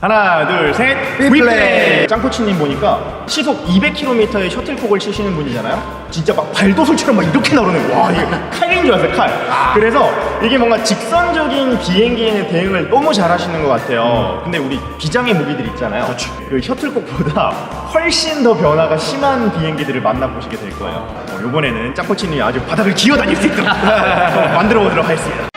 하나, 둘, 셋. 휘플레이. 휘플레이. 짱코치님 보니까 시속 200km의 셔틀콕을 치시는 분이잖아요. 진짜 막 발도솔처럼 막 이렇게 나오네. 와, 이게 칼인 줄 알았어요, 칼. 그래서 이게 뭔가 직선적인 비행기에는 대응을 너무 잘하시는 것 같아요. 근데 우리 비장의 무기들 있잖아요. 그 셔틀콕보다 훨씬 더 변화가 심한 비행기들을 만나보시게 될 거예요. 어, 이번에는 짱코치님이 아주 바닥을 기어다닐 수 있도록 만들어 보도록 하겠습니다.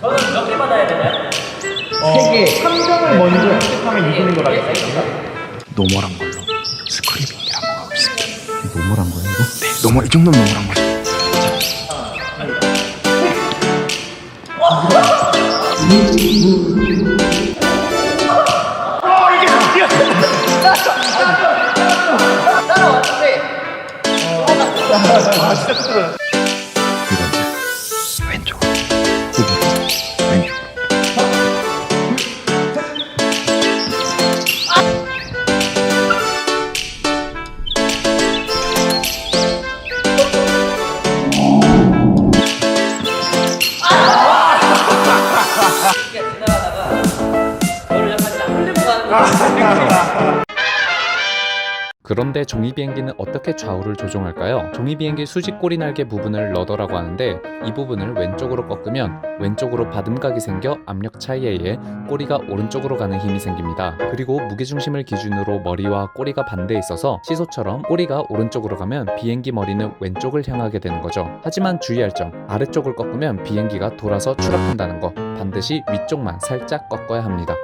저는 몇 개 받아야 되나요? 세 개. 3점을 먼저 획득하면 이기는 거라 했습니다. 노멀한 걸로 스크리밍이라고 하고 있습니다. 노멀한 거예요, 이거? 네, 노멀 이 정도면 노멀한 거죠. 이거 그런데 종이 비행기는 어떻게 좌우를 조종할까요? 종이 비행기 수직 꼬리 날개 부분을 러더라고 하는데 이 부분을 왼쪽으로 꺾으면 왼쪽으로 바듬각이 생겨 압력 차이에 의해 꼬리가 오른쪽으로 가는 힘이 생깁니다. 그리고 무게중심을 기준으로 머리와 꼬리가 반대에 있어서 시소처럼 꼬리가 오른쪽으로 가면 비행기 머리는 왼쪽을 향하게 되는 거죠. 하지만 주의할 점 아래쪽을 꺾으면 비행기가 돌아서 추락한다는 거 반드시 위쪽만 살짝 꺾어야 합니다.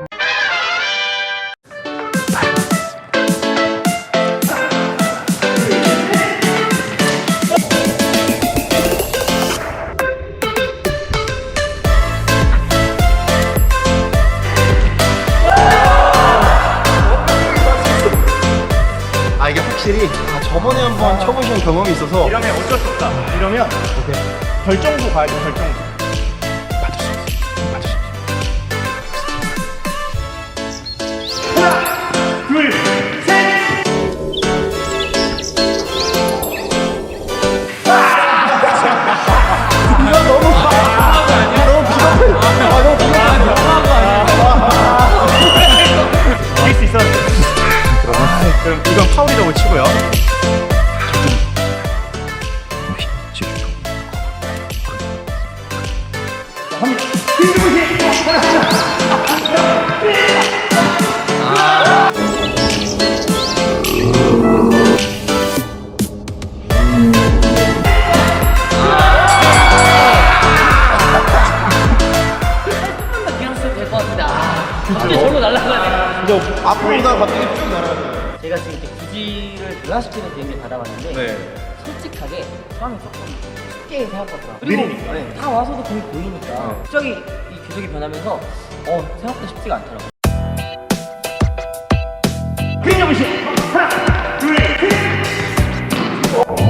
아 이게 확실히 아, 저번에 한번 쳐보신 경험이 있어서 이러면 어쩔 수 없다. 이러면 결정부 가야 돼, 결정부. 그럼 이건 파울이라고 치고요. 아 이제 앞으로다 갑자기 지금 이렇게 기지를 변화시키는 비행기 받아봤는데 네. 솔직하게 처음에 조금 쉽게 생각하더라고요 그리고 네, 다 와서도 거의 보이니까 갑자기 이 궤적이 변하면서 어 생각보다 쉽지가 않더라고요 그린 점심 하나, 둘, 셋. 둘,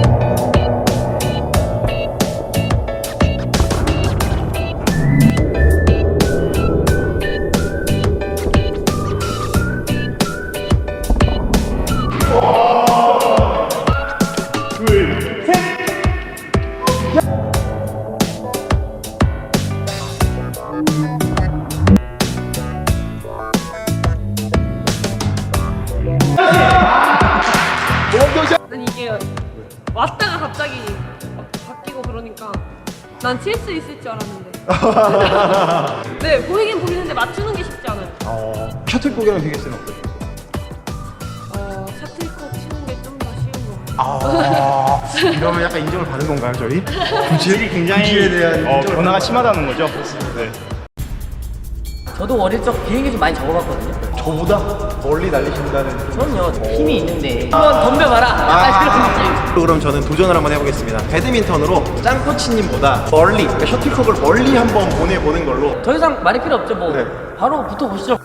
그러니까 난 칠 수 있을 줄 알았는데. 네 보이긴 보이는데 맞추는 게 쉽지 않아요. 어, 셔틀콕이랑 되겠어요. 어 셔틀콕 치는 게 좀 더 쉬운 거 같아요. 아, 이러면 약간 인정을 받은 건가요, 저희? 기질이 굉장히 기질에 대한 어, 인정을 변화가 심하다는 거죠. 네. 저도 어릴 적 비행기 좀 많이 적어봤거든요 저보다 멀리 날리신다는. 그럼요 힘이 있는데 한번 덤벼봐라 약간 그런 느낌 그럼 저는 도전을 한번 해보겠습니다. 배드민턴으로 짱코치님보다 멀리, 그러니까 셔틀콕을 멀리 한번 보내보는 걸로. 더 이상 말이 필요 없죠 뭐 네. 바로 붙어 보시죠